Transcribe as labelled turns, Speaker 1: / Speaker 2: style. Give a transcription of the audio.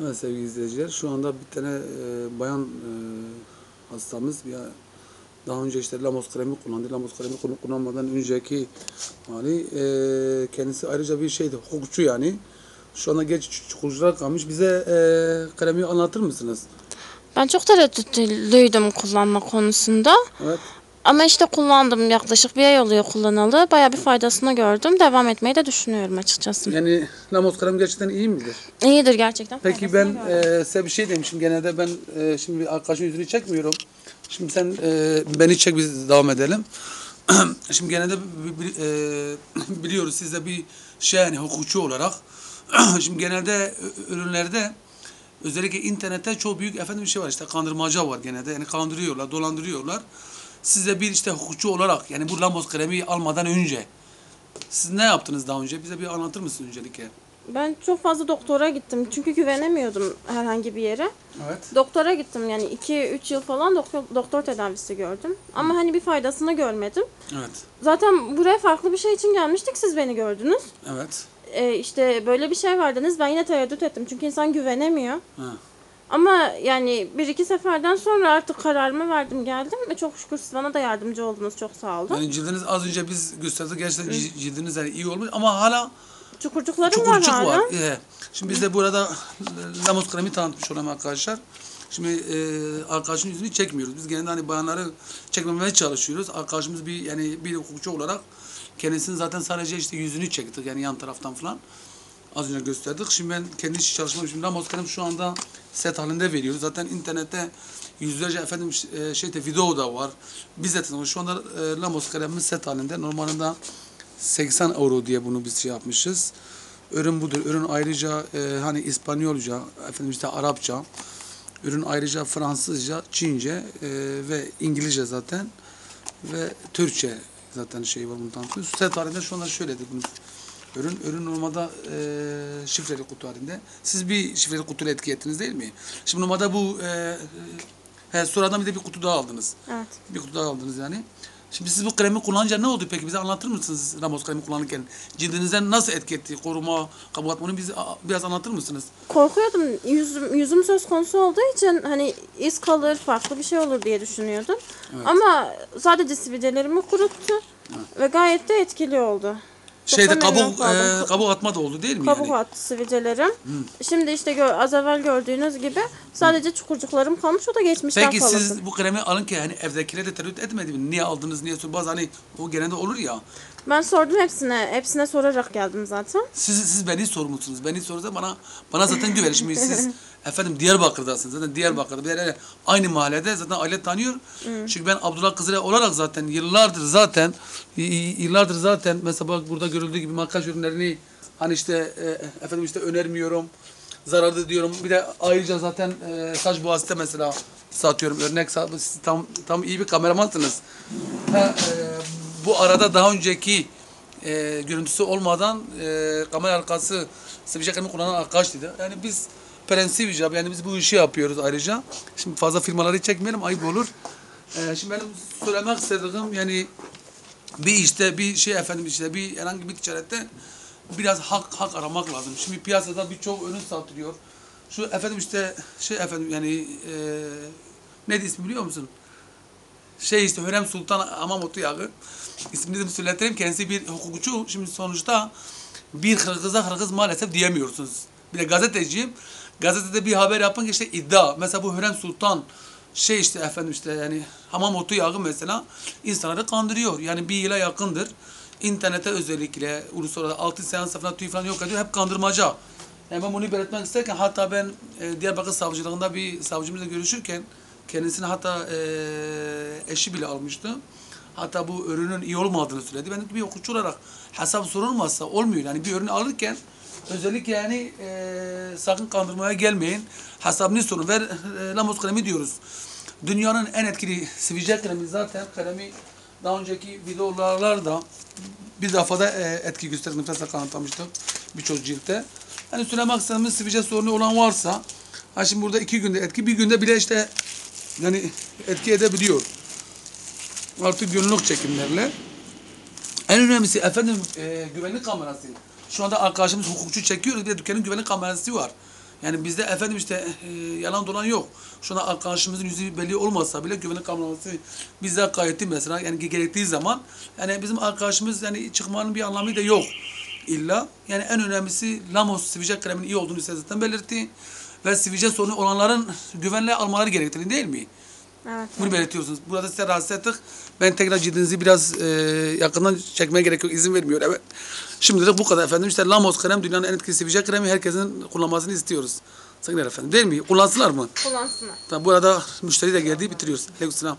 Speaker 1: Evet sevgili izleyiciler şu anda bir tane e, bayan e, hastamız bir daha önce işte Lamos kremi kullandı. Lamos kremi kullan- kullanmadan önceki hali e, kendisi ayrıca bir şeydi hukukçu yani. Şu anda geç çukurcular kalmış. Bize e, kremi anlatır mısınız?
Speaker 2: Ben çok tereddütlüydüm kullanma konusunda.
Speaker 1: Evet.
Speaker 2: Ama işte kullandım yaklaşık bir ay oluyor kullanalı. Bayağı bir faydasını gördüm. Devam etmeyi de düşünüyorum açıkçası.
Speaker 1: Yani Lamos kremi gerçekten iyi midir?
Speaker 2: İyidir gerçekten.
Speaker 1: Peki
Speaker 2: faydasını
Speaker 1: ben
Speaker 2: gördüm.
Speaker 1: e, size bir şey demişim. Genelde ben e, şimdi bir arkadaşın yüzünü çekmiyorum. Şimdi sen e, beni çek biz devam edelim. şimdi genelde bi- bi- e, biliyoruz siz de bir şey yani hukukçu olarak. şimdi genelde ö- ürünlerde özellikle internette çok büyük efendim bir şey var işte kandırmaca var genelde. Yani kandırıyorlar, dolandırıyorlar. Siz de bir işte hukukçu olarak yani bu Lambos kremi almadan önce siz ne yaptınız daha önce? Bize bir anlatır mısın öncelikle?
Speaker 2: Ben çok fazla doktora gittim. Çünkü güvenemiyordum herhangi bir yere.
Speaker 1: Evet.
Speaker 2: Doktora gittim yani 2-3 yıl falan doktor, doktor tedavisi gördüm. Ama hani bir faydasını görmedim.
Speaker 1: Evet.
Speaker 2: Zaten buraya farklı bir şey için gelmiştik. Siz beni gördünüz.
Speaker 1: Evet.
Speaker 2: Ee, işte böyle bir şey vardınız. Ben yine tereddüt ettim. Çünkü insan güvenemiyor.
Speaker 1: Ha.
Speaker 2: Ama yani bir iki seferden sonra artık kararımı verdim geldim ve çok şükür siz bana da yardımcı oldunuz çok sağ olun.
Speaker 1: Yani cildiniz az önce biz gösterdik gerçekten ci- cildiniz yani iyi olmuş ama hala
Speaker 2: Çukurcuklarım var
Speaker 1: çukurcuk
Speaker 2: hala.
Speaker 1: var. Ee, şimdi biz de burada Lamos kremi tanıtmış olalım arkadaşlar. Şimdi e, arkadaşın yüzünü çekmiyoruz. Biz genelde hani bayanları çekmemeye çalışıyoruz. Arkadaşımız bir yani bir hukukçu olarak kendisini zaten sadece işte yüzünü çektik yani yan taraftan falan. Az önce gösterdik. Şimdi ben kendi çalışmam. Lamos kremi şu anda set halinde veriyoruz. Zaten internette yüzlerce efendim e, şeyde video da var. Biz de. Şu anda e, Lamos set halinde. Normalde 80 euro diye bunu biz şey yapmışız. Ürün budur. Ürün ayrıca e, hani İspanyolca, efendim işte Arapça. Ürün ayrıca Fransızca, Çince e, ve İngilizce zaten ve Türkçe zaten şey var bunu tanıtıyoruz. Set halinde şu anda şöyledir bunun ürün. Ürün normalde e, şifreli kutu halinde. Siz bir şifreli kutuyla etki ettiniz değil mi? Şimdi normalde bu e, he, sonradan bir de bir kutu daha aldınız.
Speaker 2: Evet.
Speaker 1: Bir kutu daha aldınız yani. Şimdi siz bu kremi kullanınca ne oldu peki? Bize anlatır mısınız Ramos kremi kullanırken? Cildinizden nasıl etki etti? Koruma, kabartma onu bize biraz anlatır mısınız?
Speaker 2: Korkuyordum. Yüzüm, yüzüm söz konusu olduğu için hani iz kalır, farklı bir şey olur diye düşünüyordum. Ama sadece sivilcelerimi kuruttu ve gayet de etkili oldu. Çok
Speaker 1: Şeyde kabuk, e, kabuk atma da oldu değil mi
Speaker 2: Kabuk
Speaker 1: yani?
Speaker 2: attı sivilcelerim. Şimdi işte gö- az evvel gördüğünüz gibi sadece çukurcuklarım kalmış. O da geçmişten
Speaker 1: Peki
Speaker 2: kalıntı.
Speaker 1: siz bu kremi alırken hani evdekilere de tereddüt etmedi mi? Niye aldınız, niye sordunuz? Bazen hani o genelde olur ya.
Speaker 2: Ben sordum hepsine. Hepsine sorarak geldim zaten.
Speaker 1: Siz, siz beni sormuşsunuz. Beni sorsa bana bana zaten güvenin. Şimdi siz efendim Diyarbakır'dasınız. Zaten Diyarbakır'da bir yere aynı mahallede zaten aile tanıyor. Çünkü ben Abdullah Kızılay olarak zaten yıllardır zaten yıllardır zaten mesela bak burada görüldüğü gibi makyaj ürünlerini hani işte e, efendim işte önermiyorum. Zararlı diyorum. Bir de ayrıca zaten e, saç boğazda mesela satıyorum. Örnek tam tam iyi bir kameramansınız. Ha, e, bu arada daha önceki e, görüntüsü olmadan e, kamera arkası sivilce kremi kullanan arkadaş dedi. Yani biz prensip icabı yani biz bu işi yapıyoruz ayrıca. Şimdi fazla firmaları çekmeyelim ayıp olur. E, şimdi benim söylemek istediğim yani bir işte bir şey efendim işte bir herhangi bir ticarette biraz hak hak aramak lazım. Şimdi piyasada birçok ürün satılıyor. Şu efendim işte şey efendim yani e, ne ismi biliyor musun? Şey işte Hürrem Sultan Amamotu yağı. İsmini de söyletireyim. Kendisi bir hukukçu. Şimdi sonuçta bir Hırgız'a Hırgız maalesef diyemiyorsunuz. Bir de gazeteciyim. Gazetede bir haber yapın ki işte iddia. Mesela bu Hürrem Sultan şey işte efendim işte yani Hamamotu yağı mesela insanları kandırıyor. Yani bir yıla yakındır. İnternete özellikle uluslararası altı seans falan tüy falan yok ediyor. Hep kandırmaca. Yani ben bunu belirtmek isterken hatta ben e, Diyarbakır Savcılığında bir savcımızla görüşürken kendisini hatta e, eşi bile almıştı. Hatta bu ürünün iyi olmadığını söyledi. Ben de bir hukukçu olarak hesap sorulmazsa olmuyor. Yani bir ürünü alırken özellikle yani e, sakın kandırmaya gelmeyin. Hesabını sorun. Ver e, Lamos kremi diyoruz. Dünyanın en etkili sivilce kremi zaten kremi daha önceki videolarda bir defada e, etki gösterdik. Nefesle kanıtlamıştık birçok ciltte. Hani söylemek istediğimiz sivilce sorunu olan varsa ha şimdi burada iki günde etki bir günde bile işte yani etki edebiliyor. Artık günlük çekimlerle. En önemlisi efendim e, güvenlik kamerası. Şu anda arkadaşımız hukukçu çekiyor. Bir de dükkanın güvenlik kamerası var. Yani bizde efendim işte e, yalan dolan yok. Şu an arkadaşımızın yüzü belli olmasa bile güvenlik kameraması bizde iyi mesela yani gerektiği zaman yani bizim arkadaşımız yani çıkmanın bir anlamı da yok illa. Yani en önemlisi Lamos sivilce kreminin iyi olduğunu size zaten belirtti. Ve sivilce sorunu olanların güvenle almaları gerektiğini değil mi?
Speaker 2: Evet.
Speaker 1: Bunu belirtiyorsunuz. Burada size rahatsız ettik. Ben tekrar cildinizi biraz e, yakından çekmeye gerek yok. İzin vermiyor. Evet. Şimdilik bu kadar efendim. İşte Lamos krem dünyanın en etkili sivilce kremi. Herkesin kullanmasını istiyoruz. Sakın efendim. Değil mi? Kullansınlar mı?
Speaker 2: Kullansınlar.
Speaker 1: Tamam, bu arada müşteri de geldi. Bitiriyoruz. Aleykümselam.